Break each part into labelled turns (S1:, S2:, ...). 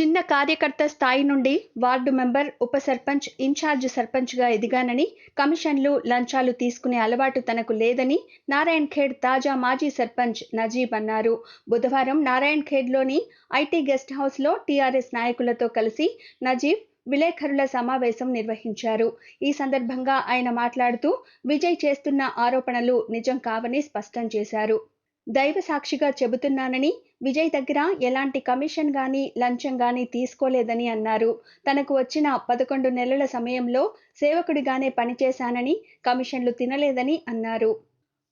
S1: చిన్న కార్యకర్త స్థాయి నుండి వార్డు మెంబర్ ఉప సర్పంచ్ ఇన్ఛార్జ్ సర్పంచ్గా ఎదిగానని కమిషన్లు లంచాలు తీసుకునే అలవాటు తనకు లేదని నారాయణ్ ఖేడ్ తాజా మాజీ సర్పంచ్ నజీబ్ అన్నారు. బుధవారం నారాయణ్ ఖేడ్లోని ఐటీ గెస్ట్ హౌస్లో టీఆర్ఎస్ నాయకులతో కలిసి నజీబ్ విలేకరుల సమావేశం నిర్వహించారు. ఈ సందర్భంగా ఆయన మాట్లాడుతూ విజయ్ చేస్తున్న ఆరోపణలు నిజం కావని స్పష్టం చేశారు. దైవ సాక్షిగా చెబుతున్నానని విజయ్ దగ్గర ఎలాంటి కమిషన్ గాని లంచం గాని తీసుకోలేదని అన్నారు. తనకు వచ్చిన పదకొండు నెలల సమయంలో సేవకుడిగానే పనిచేశానని కమిషన్లు తినలేదని అన్నారు.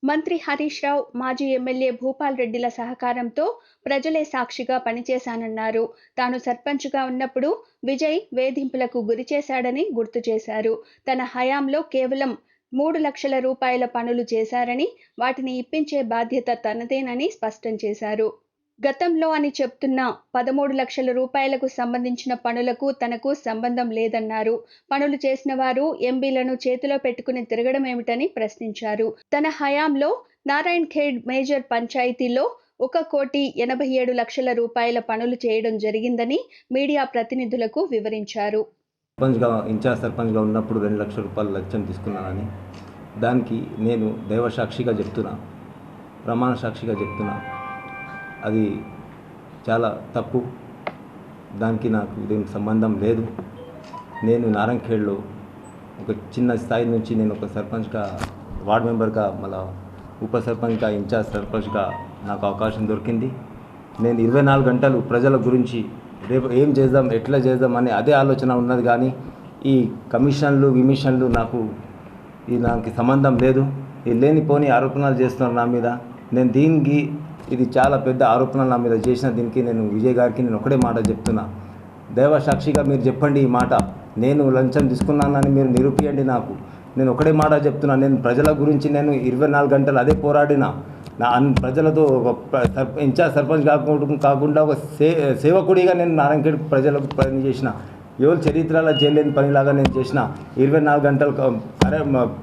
S1: మంత్రి హరీష్ రావు మాజీ ఎమ్మెల్యే భూపాల్ రెడ్డిల సహకారంతో ప్రజలే సాక్షిగా పనిచేశానన్నారు. తాను సర్పంచ్గా ఉన్నప్పుడు విజయ్ వేధింపులకు గురి చేశాడని గుర్తు చేశారు. తన హయాంలో కేవలం మూడు లక్షల రూపాయల పనులు చేశారని వాటిని ఇప్పించే బాధ్యత తనదేనని స్పష్టం చేశారు. గతంలో అని చెప్తున్న పదమూడు లక్షల రూపాయలకు సంబంధించిన పనులకు తనకు సంబంధం లేదన్నారు. పనులు చేసిన వారు ఎంబీలను చేతిలో పెట్టుకుని తిరగడం ఏమిటని ప్రశ్నించారు. తన హయాంలో నారాయణ్ ఖేడ్ మేజర్ పంచాయతీలో ఒక కోటి ఎనభై ఏడు లక్షల రూపాయల పనులు చేయడం జరిగిందని మీడియా ప్రతినిధులకు వివరించారు.
S2: సర్పంచ్గా ఇన్ఛార్జ్ సర్పంచ్గా ఉన్నప్పుడు రెండు లక్షల రూపాయలు లక్ష్యం తీసుకున్నానని దానికి నేను దైవసాక్షిగా చెప్తున్నా. ప్రమాణ సాక్షిగా చెప్తున్నా. అది చాలా తప్పు. దానికి నాకు దీనికి సంబంధం లేదు. నేను నారంఖేడ్లో ఒక చిన్న స్థాయి నుంచి నేను ఒక సర్పంచ్గా వార్డ్ మెంబర్గా మళ్ళా ఉప సర్పంచ్గా ఇన్ఛార్జ్ సర్పంచ్గా నాకు అవకాశం దొరికింది. నేను ఇరవై నాలుగు గంటలు ప్రజల గురించి రేపు ఏం చేద్దాం ఎట్లా చేద్దాం అనే అదే ఆలోచన ఉన్నది కానీ ఈ కమిషన్లు విమిషన్లు నాకు ఈ నాకు సంబంధం లేదు. ఈ లేనిపోని ఆరోపణలు చేస్తున్నారు నా మీద. నేను దీనికి ఇది చాలా పెద్ద ఆరోపణలు నా మీద చేసిన దీనికి నేను విజయ్ గారికి నేను ఒకటే మాట చెప్తున్నా. దైవ సాక్షిగా మీరు చెప్పండి ఈ మాట. నేను లంచం తీసుకున్నానని మీరు నిరూపియండి నాకు. నేను ఒకటే మాట చెప్తున్నా. నేను ప్రజల గురించి నేను ఇరవై నాలుగు గంటలు అదే పోరాడిన. నా ప్రజలతో ఒక సర్ప ఇన్ఛార్జ్ సర్పంచ్ కాకుండా కాకుండా ఒక సే సేవకుడిగా నేను నారాయణఖేడ్ ప్రజలకు పని చేసిన ఎవరు చరిత్రలో చేయలేని పనిలాగా నేను చేసిన ఇరవై నాలుగు గంటలు అరే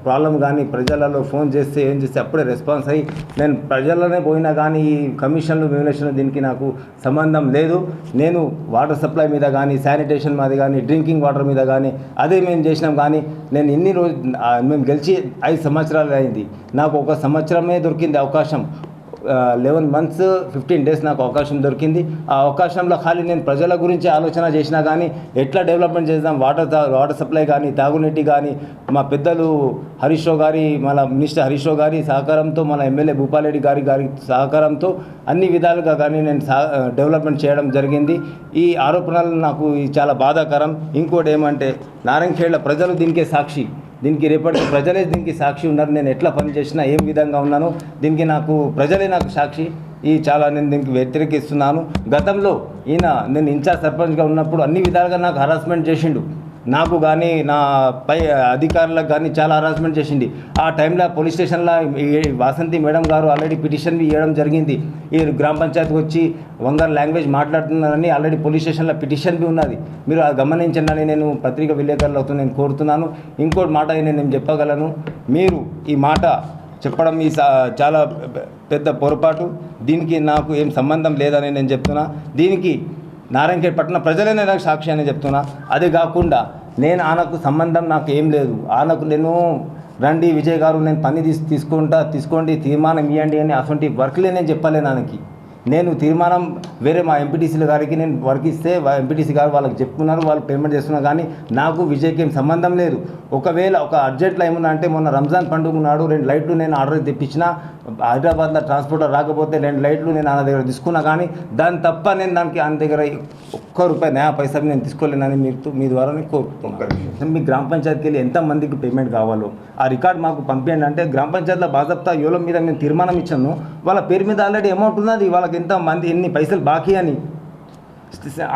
S2: ప్రాబ్లం కానీ ప్రజలలో ఫోన్ చేస్తే ఏం చేస్తే అప్పుడే రెస్పాన్స్ అయ్యి నేను ప్రజల్లోనే పోయినా కానీ ఈ కమిషన్లు విమలేషన్లు దీనికి నాకు సంబంధం లేదు. నేను వాటర్ సప్లై మీద కానీ శానిటేషన్ మీద కానీ డ్రింకింగ్ వాటర్ మీద కానీ అదే మేము చేసినాం కానీ నేను ఎన్ని రోజు మేము గెలిచి ఐదు సంవత్సరాలు అయింది. నాకు ఒక సంవత్సరమే దొరికింది అవకాశం. లెవెన్ మంత్స్ ఫిఫ్టీన్ డేస్ నాకు అవకాశం దొరికింది. ఆ అవకాశంలో ఖాళీ నేను ప్రజల గురించి ఆలోచన చేసినా కానీ ఎట్లా డెవలప్మెంట్ చేద్దాం? వాటర్ వాటర్ సప్లై కానీ తాగునీటి కానీ మా పెద్దలు హరీష్ రావు గారి మన మినిస్టర్ హరీష్ రావు గారి సహకారంతో మన ఎమ్మెల్యే భూపాలరెడ్డి గారి గారి సహకారంతో అన్ని విధాలుగా కానీ నేను డెవలప్మెంట్ చేయడం జరిగింది. ఈ ఆరోపణలు నాకు చాలా బాధాకరం. ఇంకోటి ఏమంటే నారాయణఖేడ్ల ప్రజలు దీనికే సాక్షి. దీనికి రేపటి ప్రజలే దీనికి సాక్షి ఉన్నారు. నేను ఎట్లా పని చేసినా ఏం విధంగా ఉన్నాను దీనికి నాకు ప్రజలే నాకు సాక్షి. ఈ చాలా నేను దీనికి వ్యతిరేకిస్తున్నాను. గతంలో ఈయన నేను ఇన్ఛార్జ్ సర్పంచ్గా ఉన్నప్పుడు అన్ని విధాలుగా నాకు హరాస్మెంట్ చేసిండు. నాకు కానీ నా పై అధికారులకు కానీ చాలా హరాస్మెంట్ చేసింది. ఆ టైంలో పోలీస్ స్టేషన్లో వాసంతి మేడం గారు ఆల్రెడీ పిటిషన్ ఇవ్వడం జరిగింది. ఈ గ్రామ పంచాయతీకి వచ్చి వంగర్ లాంగ్వేజ్ మాట్లాడుతున్నారని ఆల్రెడీ పోలీస్ స్టేషన్లో పిటిషన్ బి ఉన్నది. మీరు అది గమనించండి అని నేను పత్రిక విలేకరులతో నేను కోరుతున్నాను. ఇంకోటి మాట నేను చెప్పగలను. మీరు ఈ మాట చెప్పడం ఈ సా- చాలా పెద్ద పొరపాటు. దీనికి నాకు ఏం సంబంధం లేదని నేను చెప్తున్నా. దీనికి నారాయణఖేడ్ పట్టణ ప్రజలనే నాకు సాక్షి అని చెప్తున్నా. అదే కాకుండా నేను ఆనకు సంబంధం నాకు ఏం లేదు. ఆనకు నేను రండి విజయ్ గారు నేను పని తీసు తీసుకుంటా తీసుకోండి తీర్మానం ఇవ్వండి అని అటువంటి వర్క్లే నేను చెప్పలే నాన్నకి నేను తీర్మానం వేరే మా ఎంపీటీసీల గారికి నేను వర్క్ ఇస్తే ఎంపీటీసీ గారు వాళ్ళకి చెప్పుకున్నారు వాళ్ళు పేమెంట్ చేస్తున్నారు కానీ నాకు విజయ్కి ఏం సంబంధం లేదు. ఒకవేళ ఒక అర్జెంట్లో ఏమన్నా అంటే మొన్న రంజాన్ పండుగ నాడు రెండు లైట్లు నేను ఆర్డర్ తెప్పించిన హైదరాబాద్లో ట్రాన్స్పోర్టర్ రాకపోతే రెండు లైట్లు నేను ఆయన దగ్గర తీసుకున్నా కానీ దాని తప్ప నేను దానికి ఆయన దగ్గర ఒక్క రూపాయి న్యాయ పైసలు నేను తీసుకోలేనని మీరు మీ ద్వారా నేను కోరుకుంటున్నాను మీ గ్రామ పంచాయతీకి వెళ్ళి ఎంతమందికి పేమెంట్ కావాలో ఆ రికార్డ్ మాకు పంపించండి అంటే గ్రామ పంచాయతీలో బాజప్తా యోలో మీద మేము తీర్మానం ఇచ్చాను వాళ్ళ పేరు మీద ఆల్రెడీ అమౌంట్ ఉన్నది. వాళ్ళకి ఎంత మంది ఎన్ని పైసలు బాకీ అని.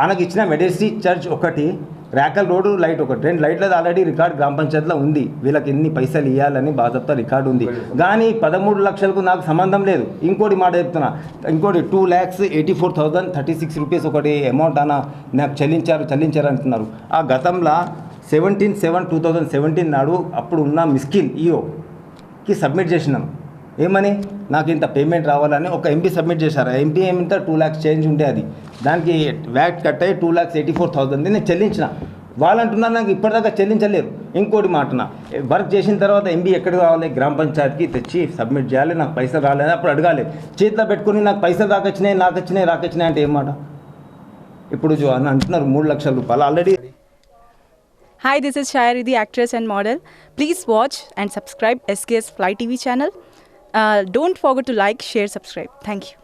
S2: ఆయనకి ఇచ్చిన మెడెస్టీ చర్చ్ ఒకటి. రేకల్ రోడ్డు లైట్ ఒకటి. రెండు లైట్లది ఆల్రెడీ రికార్డ్ గ్రామ పంచాయతీలో ఉంది. వీళ్ళకి ఎన్ని పైసలు ఇవ్వాలని బాధ్యత రికార్డు ఉంది. కానీ పదమూడు లక్షలకు నాకు సంబంధం లేదు. ఇంకోటి మాట చెప్తున్నా. ఇంకోటి two lakhs eighty four thousand thirty six rupees ఒకటి అమౌంట్ అన్న నాకు చెల్లించారు చెల్లించారు అంటున్నారు. ఆ గతంలో seventeen seven two thousand seventeen నాడు అప్పుడు ఉన్న మిస్కిల్ ఈఓకి సబ్మిట్ చేసినాం. ఏమని? నాకు ఇంత పేమెంట్ రావాలని ఒక ఎంపీ సబ్మిట్ చేశారు. ఎంపీ ఏమింత టూ ల్యాక్స్ చేంజ్ ఉంటే అది. దానికి వ్యాట్ కట్ అయ్యి two lakhs eighty four thousand నేను చెల్లించిన. వాళ్ళు అంటున్నారు నాకు ఇప్పటిదాకా చెల్లించలేరు ఇంకోటి మాటన వర్క్ చేసిన తర్వాత ఎంబీ ఎక్కడ కావాలి? గ్రామ పంచాయతీకి తెచ్చి సబ్మిట్ చేయాలి నాకు పైసలు రాలేదు అప్పుడు అడగాలి. చేతిలో పెట్టుకుని నాకు పైసలు రాకొచ్చినాయి నాకు వచ్చినాయి రాకొచ్చినాయి అంటే ఏం మాట? ఇప్పుడు అని అంటున్నారు మూడు లక్షల రూపాయలు already
S3: hi this is Shayar ఇది actress and model please watch and subscribe SKS fly TV channel don't don't to like share subscribe thank you.